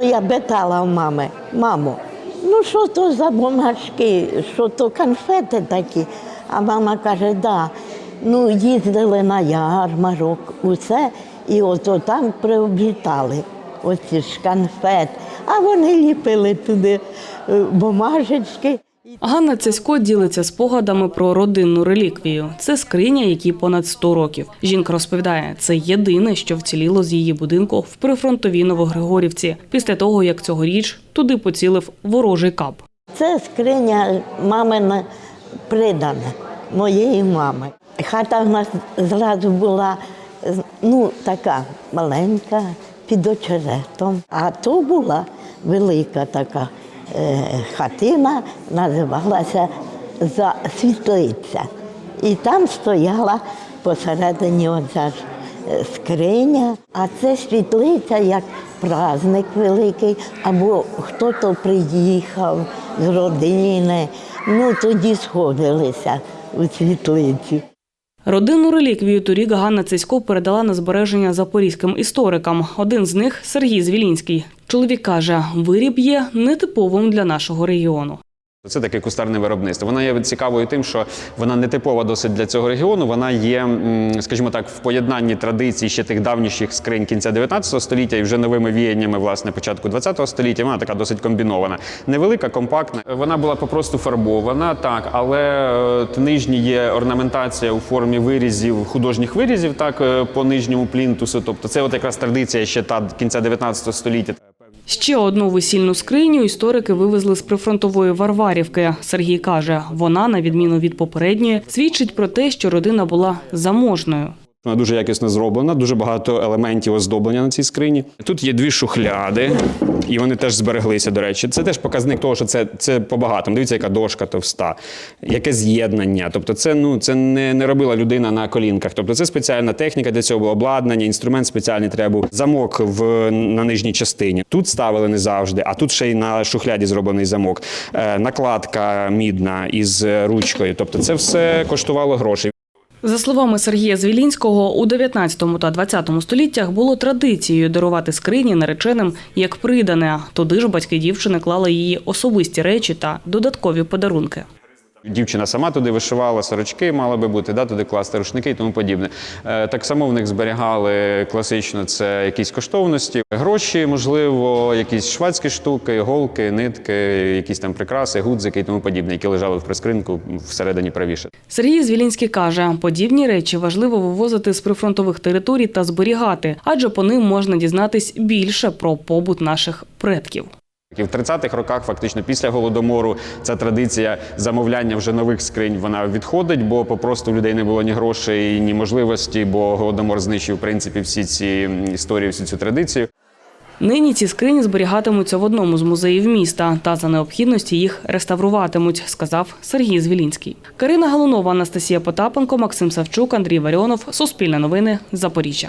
Я питала у мами, мамо, ну що то за бумажки, що то конфети такі? А мама каже, да, ну їздили на ярмарок, усе, і ото там приобітали оці ж конфет, а вони ліпили туди е, бумажечки. Ганна Цесько ділиться спогадами про родинну реліквію. Це скриня, якій понад 100 років. Жінка розповідає, це єдине, що вціліло з її будинку в прифронтовій Новогригорівці, після того як цьогоріч туди поцілив ворожий кап. Це скриня мамина придана, моєї мами. Хата в нас зразу була ну, така маленька, під очеретом. А то була велика така хатина, називалася за світлиця. І там стояла посередині оця ж е, скриня, а це світлиця як праздник великий, або хто-то приїхав з родини. Ну тоді сходилися у світлиці. Родинну реліквію торік Ганна Цесько передала на збереження запорізьким історикам. Один з них Сергій Звілінський. Чоловік каже, виріб є нетиповим для нашого регіону. Це таке кустарне виробництво. Вона є цікавою тим, що вона не типова досить для цього регіону. Вона є, скажімо так, в поєднанні традицій ще тих давніших скринь кінця 19 століття і вже новими віяннями власне початку 20 століття. Вона така досить комбінована. Невелика, компактна. Вона була попросту фарбована, так, але е, нижні є орнаментація у формі вирізів, художніх вирізів, так е, по нижньому плінтусу. Тобто, це от якраз традиція ще та кінця 19 століття. Ще одну весільну скриню історики вивезли з прифронтової Варварівки. Сергій каже, вона, на відміну від попередньої, свідчить про те, що родина була заможною. Вона дуже якісно зроблена, дуже багато елементів оздоблення на цій скрині. Тут є дві шухляди, і вони теж збереглися. До речі, це теж показник того, що це, це по-багатому. Дивіться, яка дошка товста, яке з'єднання. Тобто, це ну це не, не робила людина на колінках. Тобто, це спеціальна техніка для цього було обладнання, інструмент спеціальний треба був. Замок в на нижній частині. Тут ставили не завжди, а тут ще й на шухляді зроблений замок. Е, накладка мідна із ручкою. Тобто, це все коштувало грошей. За словами Сергія Звілінського, у 19 та 20 століттях було традицією дарувати скрині нареченим як придане. Туди ж батьки дівчини клали її особисті речі та додаткові подарунки. Дівчина сама туди вишивала, сорочки мали би бути, да, туди класти рушники і тому подібне. Е, так само в них зберігали класично це якісь коштовності, гроші, можливо, якісь швадські штуки, голки, нитки, якісь там прикраси, гудзики і тому подібне, які лежали в прискринку всередині правіше. Сергій Звілінський каже, подібні речі важливо вивозити з прифронтових територій та зберігати, адже по ним можна дізнатись більше про побут наших предків. І в 30-х роках, фактично після голодомору, ця традиція замовляння вже нових скринь вона відходить, бо попросту в людей не було ні грошей, ні можливості, бо голодомор знищив в принципі всі ці історії, всю цю традицію. Нині ці скрині зберігатимуться в одному з музеїв міста та за необхідності їх реставруватимуть, сказав Сергій Звілінський. Карина Галунова, Анастасія Потапенко, Максим Савчук, Андрій Варіонов. Суспільне новини. Запоріжжя.